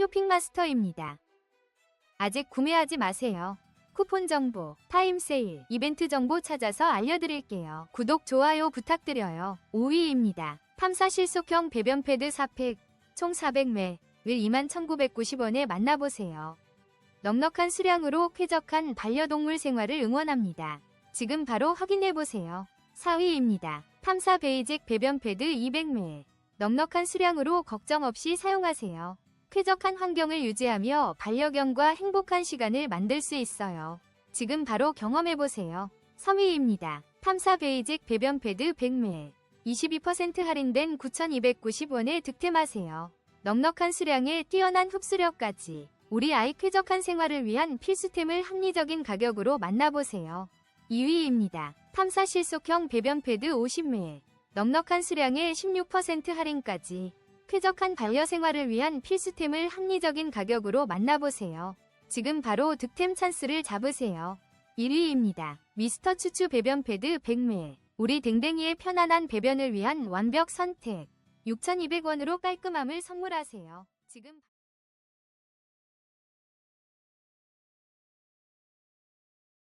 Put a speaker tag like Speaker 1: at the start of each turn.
Speaker 1: 쇼핑마스터입니다. 아직 구매하지 마세요. 쿠폰 정보, 타임 세일, 이벤트 정보 찾아서 알려드릴게요. 구독, 좋아요 부탁드려요. 5위입니다. 탐사 실속형 배변 패드 4팩, 총 400매를 21,990원에 만나보세요. 넉넉한 수량으로 쾌적한 반려동물 생활을 응원합니다. 지금 바로 확인해보세요. 4위입니다. 탐사 베이직 배변 패드 200매. 넉넉한 수량으로 걱정 없이 사용하세요. 쾌적한 환경을 유지하며 반려견과 행복한 시간을 만들 수 있어요. 지금 바로 경험해보세요. 3위입니다. 탐사 베이직 배변 패드 100매. 22% 할인된 9,290원에 득템하세요. 넉넉한 수량에 뛰어난 흡수력까지 우리 아이 쾌적한 생활을 위한 필수템을 합리적인 가격으로 만나보세요. 2위입니다. 탐사 실속형 배변 패드 50매. 넉넉한 수량에 16% 할인까지 쾌적한 반려 생활을 위한 필수템을 합리적인 가격으로 만나보세요. 지금 바로 득템 찬스를 잡으세요. 1위입니다. 미스터 추추 배변 패드 100매. 우리 댕댕이의 편안한 배변을 위한 완벽 선택. 6,200원으로 깔끔함을 선물하세요. 지금